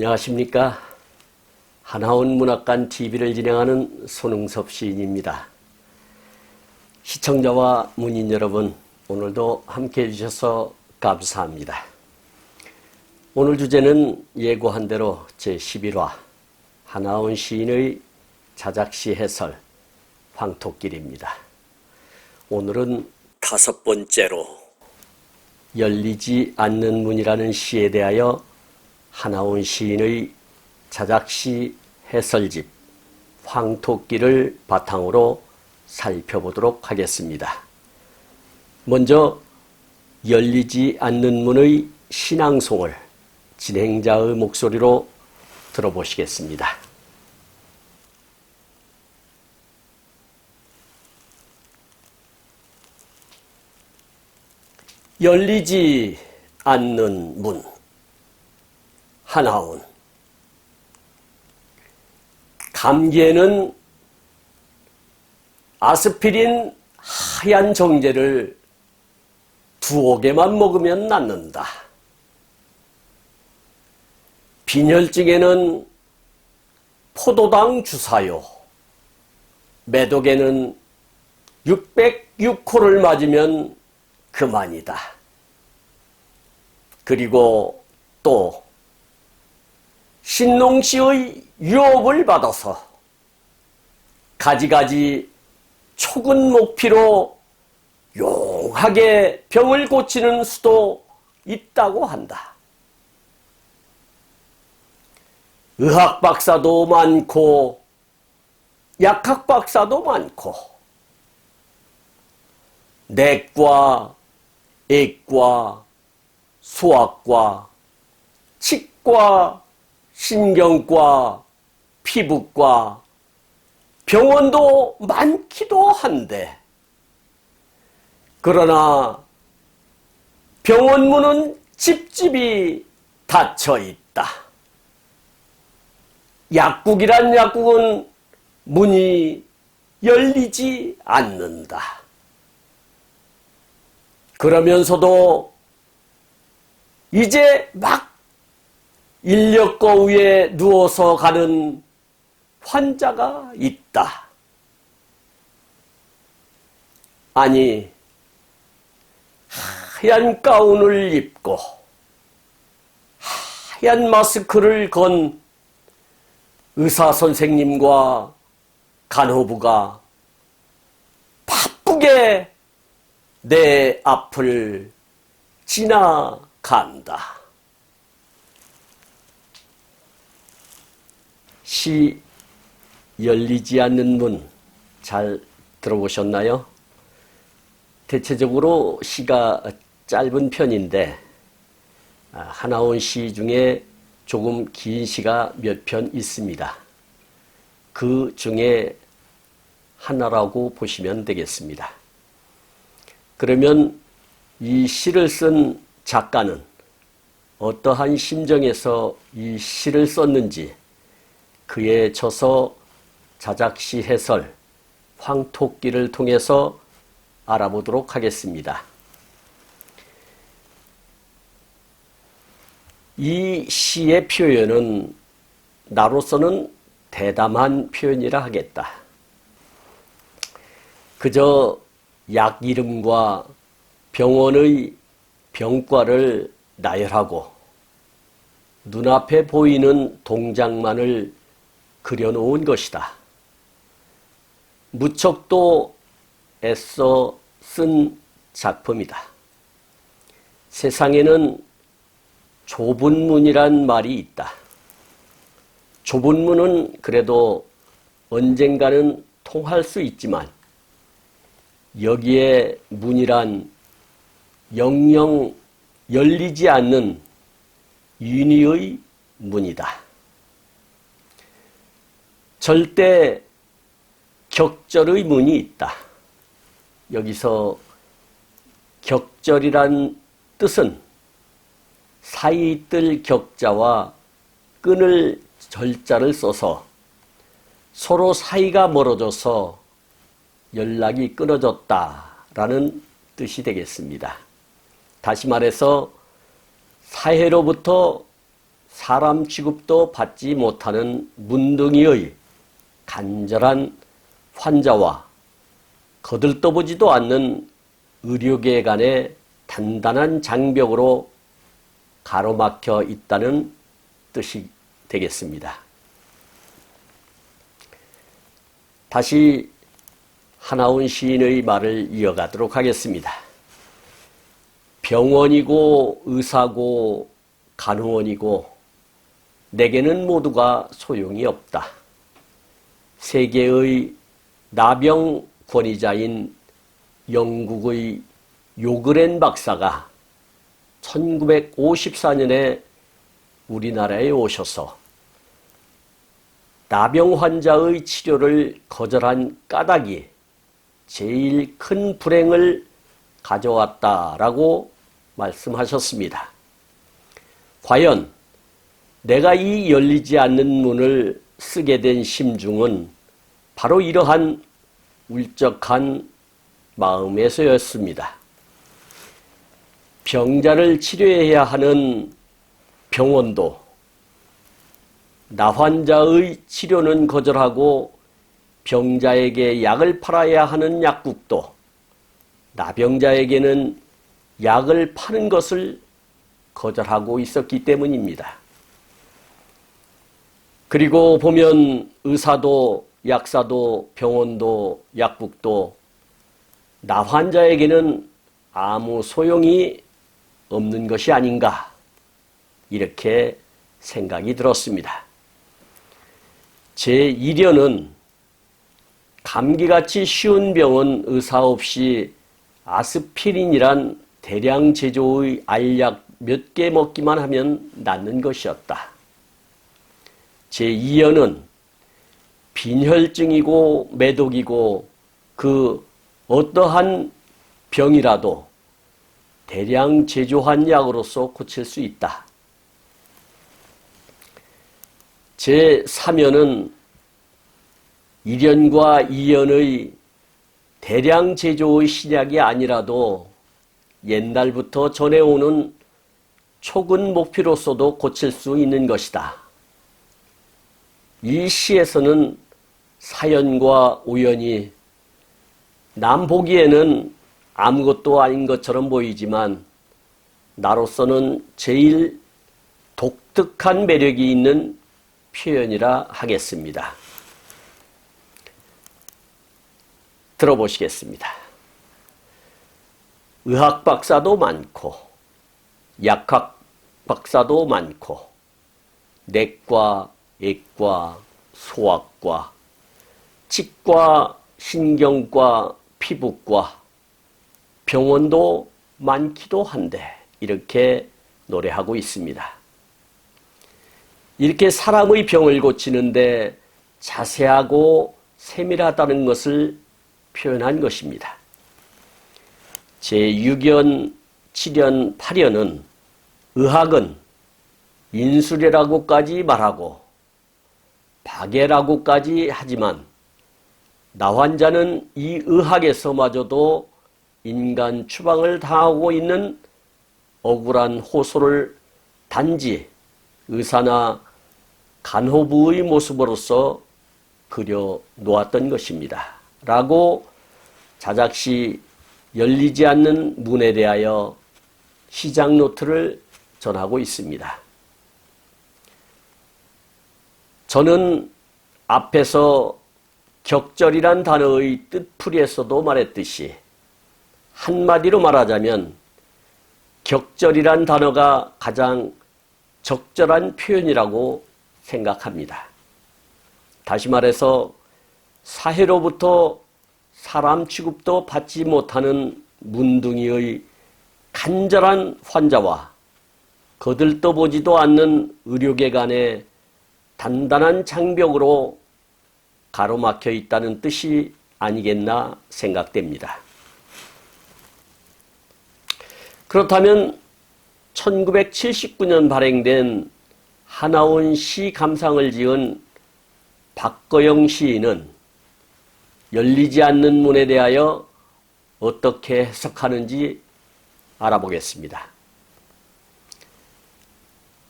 안녕하십니까. 하나원 문학관 TV를 진행하는 손흥섭 시인입니다. 시청자와 문인 여러분, 오늘도 함께 해주셔서 감사합니다. 오늘 주제는 예고한 대로 제11화 하나원 시인의 자작시 해설 황토길입니다. 오늘은 다섯 번째로 열리지 않는 문이라는 시에 대하여 하나온 시인의 자작시 해설집 황토끼를 바탕으로 살펴보도록 하겠습니다. 먼저 열리지 않는 문의 신앙송을 진행자의 목소리로 들어보시겠습니다. 열리지 않는 문 하나온 감기에는 아스피린 하얀 정제를 두어 개만 먹으면 낫는다. 빈혈증에는 포도당 주사요. 매독에는 606호를 맞으면 그만이다. 그리고 또 신농 씨의 유혹을 받아서 가지가지 초근 목피로 용하게 병을 고치는 수도 있다고 한다. 의학 박사도 많고 약학 박사도 많고 내과, 액과, 소아과, 치과, 신경과, 피부과, 병원도 많기도 한데, 그러나 병원 문은 집집이 닫혀 있다. 약국이란 약국은 문이 열리지 않는다. 그러면서도 이제 막 인력거 위에 누워서 가는 환자가 있다. 아니, 하얀 가운을 입고 하얀 마스크를 건 의사 선생님과 간호부가 바쁘게 내 앞을 지나간다. 시 열리지 않는 문 잘 들어보셨나요? 대체적으로 시가 짧은 편인데 아, 하나온 시 중에 조금 긴 시가 몇 편 있습니다. 그 중에 하나라고 보시면 되겠습니다. 그러면 이 시를 쓴 작가는 어떠한 심정에서 이 시를 썼는지 그의 저서 자작시 해설 황토끼를 통해서 알아보도록 하겠습니다. 이 시의 표현은 나로서는 대담한 표현이라 하겠다. 그저 약 이름과 병원의 병과를 나열하고 눈앞에 보이는 동작만을 그려놓은 것이다. 무척도 애써 쓴 작품이다. 세상에는 좁은 문이란 말이 있다. 좁은 문은 그래도 언젠가는 통할 수 있지만 여기에 문이란 영영 열리지 않는 윤희의 문이다. 절대 격절의 문이 있다. 여기서 격절이란 뜻은 사이 뜰 격자와 끈을 절자를 써서 서로 사이가 멀어져서 연락이 끊어졌다라는 뜻이 되겠습니다. 다시 말해서 사해로부터 사람 취급도 받지 못하는 문둥이의 간절한 환자와 거들떠보지도 않는 의료계 간의 단단한 장벽으로 가로막혀 있다는 뜻이 되겠습니다. 다시 하나운 시인의 말을 이어가도록 하겠습니다. 병원이고 의사고 간호원이고 내게는 모두가 소용이 없다. 세계의 나병 권위자인 영국의 요그렌 박사가 1954년에 우리나라에 오셔서 나병 환자의 치료를 거절한 까닭이 제일 큰 불행을 가져왔다라고 말씀하셨습니다. 과연 내가 이 열리지 않는 문을 쓰게 된 심중은 바로 이러한 울적한 마음에서였습니다. 병자를 치료해야 하는 병원도 나 환자의 치료는 거절하고 병자에게 약을 팔아야 하는 약국도 나병자에게는 약을 파는 것을 거절하고 있었기 때문입니다. 그리고 보면 의사도 약사도 병원도 약국도 나 환자에게는 아무 소용이 없는 것이 아닌가 이렇게 생각이 들었습니다. 제 1년은 감기같이 쉬운 병은 의사 없이 아스피린이란 대량 제조의 알약 몇 개 먹기만 하면 낫는 것이었다. 제2연은 빈혈증이고 매독이고 그 어떠한 병이라도 대량 제조한 약으로서 고칠 수 있다. 제3연은 1년과 2년의 대량 제조의 신약이 아니라도 옛날부터 전해오는 촉은 목표로서도 고칠 수 있는 것이다. 이 시에서는 사연과 우연이 남 보기에는 아무것도 아닌 것처럼 보이지만 나로서는 제일 독특한 매력이 있는 표현이라 하겠습니다. 들어보시겠습니다. 의학 박사도 많고, 약학 박사도 많고, 내과, 액과, 소아과, 치과, 신경과, 피부과, 병원도 많기도 한데, 이렇게 노래하고 있습니다. 이렇게 사람의 병을 고치는데 자세하고 세밀하다는 것을 표현한 것입니다. 제6연, 7연, 8연은 의학은 인술이라고까지 말하고 박애라고까지 하지만 나 환자는 이 의학에서마저도 인간 추방을 당하고 있는 억울한 호소를 단지 의사나 간호부의 모습으로서 그려 놓았던 것입니다. 라고 자작시 열리지 않는 문에 대하여 시장 노트를 전하고 있습니다. 저는 앞에서 격절이란 단어의 뜻풀이에서도 말했듯이 한마디로 말하자면 격절이란 단어가 가장 적절한 표현이라고 생각합니다. 다시 말해서 사회로부터 사람 취급도 받지 못하는 문둥이의 간절한 환자와 거들떠보지도 않는 의료계 간의 단단한 장벽으로 가로막혀 있다는 뜻이 아니겠나 생각됩니다. 그렇다면 1979년 발행된 하나원 시 감상을 지은 박거영 시인은 열리지 않는 문에 대하여 어떻게 해석하는지 알아보겠습니다.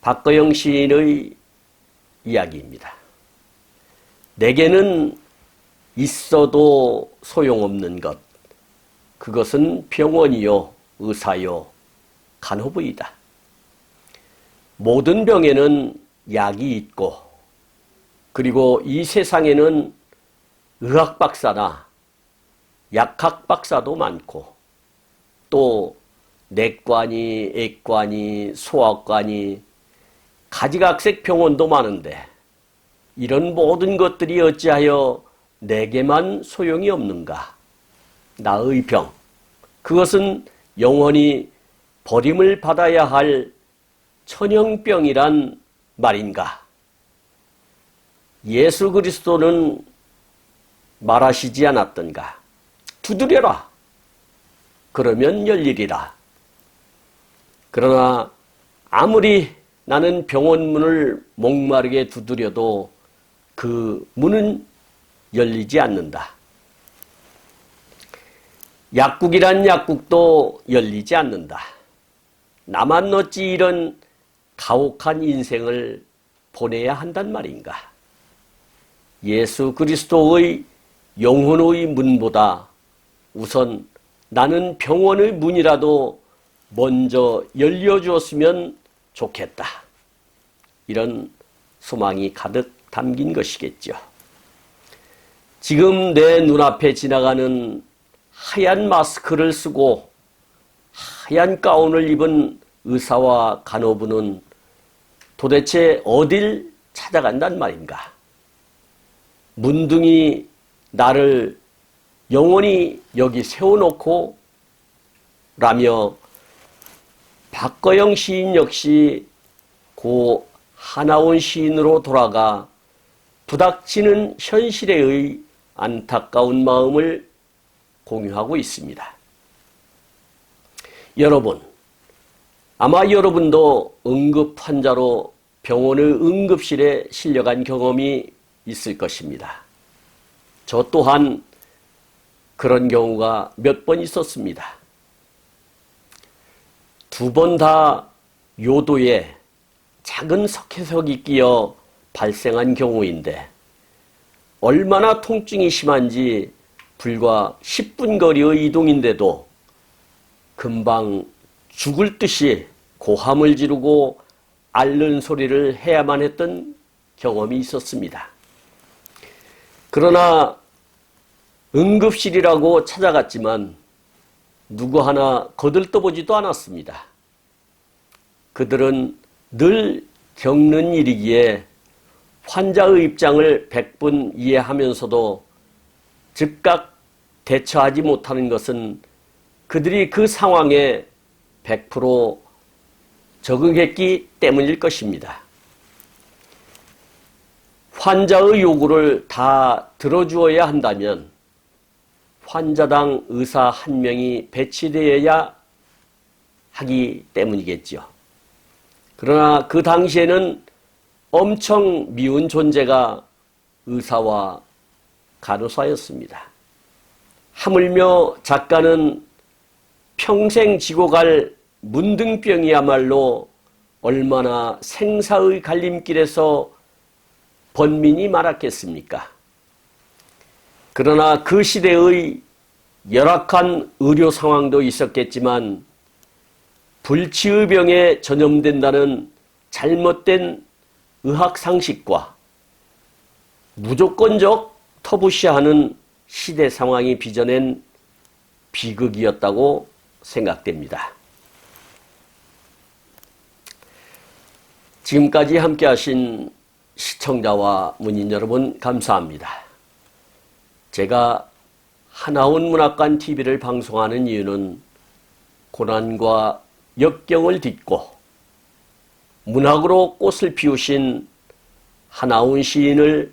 박거영 시인의 이야기입니다. 내게는 있어도 소용없는 것. 그것은 병원이요, 의사요, 간호부이다. 모든 병에는 약이 있고, 그리고 이 세상에는 의학 박사나 약학 박사도 많고, 또 내과니, 애과니, 소아과니, 가지각색 병원도 많은데, 이런 모든 것들이 어찌하여 내게만 소용이 없는가? 나의 병. 그것은 영원히 버림을 받아야 할 천형병이란 말인가? 예수 그리스도는 말하시지 않았던가? 두드려라. 그러면 열리리라. 그러나 아무리 나는 병원 문을 목마르게 두드려도 그 문은 열리지 않는다. 약국이란 약국도 열리지 않는다. 나만 어찌 이런 가혹한 인생을 보내야 한단 말인가? 예수 그리스도의 영혼의 문보다 우선 나는 병원의 문이라도 먼저 열려주었으면 좋겠다. 이런 소망이 가득 담긴 것이겠죠. 지금 내 눈앞에 지나가는 하얀 마스크를 쓰고 하얀 가운을 입은 의사와 간호부는 도대체 어딜 찾아간단 말인가? 문둥이 나를 영원히 여기 세워놓고 라며 박거영 시인 역시 고 하나원 시인으로 돌아가 부닥치는 현실에 의 안타까운 마음을 공유하고 있습니다. 여러분, 아마 여러분도 응급 환자로 병원의 응급실에 실려간 경험이 있을 것입니다. 저 또한 그런 경우가 몇 번 있었습니다. 두 번 다 요도에 작은 석회석이 끼어 발생한 경우인데 얼마나 통증이 심한지 불과 10분 거리의 이동인데도 금방 죽을 듯이 고함을 지르고 앓는 소리를 해야만 했던 경험이 있었습니다. 그러나 응급실이라고 찾아갔지만 누구 하나 거들떠보지도 않았습니다. 그들은 늘 겪는 일이기에 환자의 입장을 백분 이해하면서도 즉각 대처하지 못하는 것은 그들이 그 상황에 100% 적응했기 때문일 것입니다. 환자의 요구를 다 들어주어야 한다면 환자당 의사 한 명이 배치되어야 하기 때문이겠죠. 그러나 그 당시에는 엄청 미운 존재가 의사와 간호사였습니다. 하물며 작가는 평생 지고 갈 문둥병이야말로 얼마나 생사의 갈림길에서 번민이 많았겠습니까? 그러나 그 시대의 열악한 의료 상황도 있었겠지만 불치의 병에 전염된다는 잘못된 의학 상식과 무조건적 터부시하는 시대 상황이 빚어낸 비극이었다고 생각됩니다. 지금까지 함께 하신 시청자와 문인 여러분 감사합니다. 제가 하나원 문학관 TV를 방송하는 이유는 고난과 역경을 딛고 문학으로 꽃을 피우신 하나원 시인을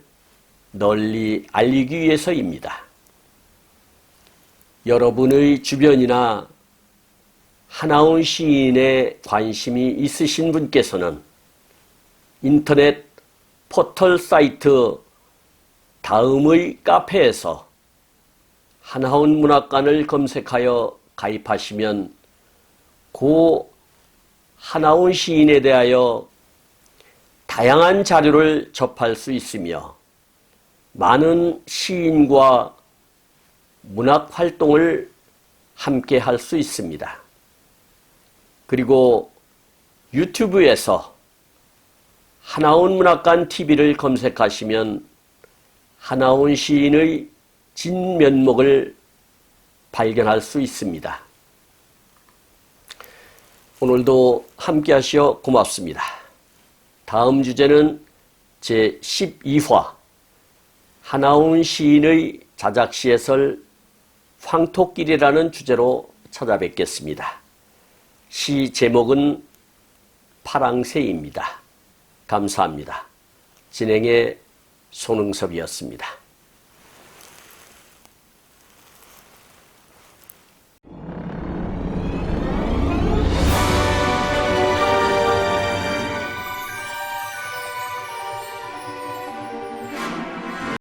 널리 알리기 위해서입니다. 여러분의 주변이나 하나원 시인에 관심이 있으신 분께서는 인터넷 포털 사이트 다음의 카페에서 하나원 문학관을 검색하여 가입하시면 고 하나원 시인에 대하여 다양한 자료를 접할 수 있으며 많은 시인과 문학 활동을 함께 할 수 있습니다. 그리고 유튜브에서 하나온 문학관 TV를 검색하시면 하나온 시인의 진면목을 발견할 수 있습니다. 오늘도 함께 하시어 고맙습니다. 다음 주제는 제 12화 하나온 시인의 자작시에설 황토길이라는 주제로 찾아뵙겠습니다. 시 제목은 파랑새입니다. 감사합니다. 진행의 손흥섭이었습니다.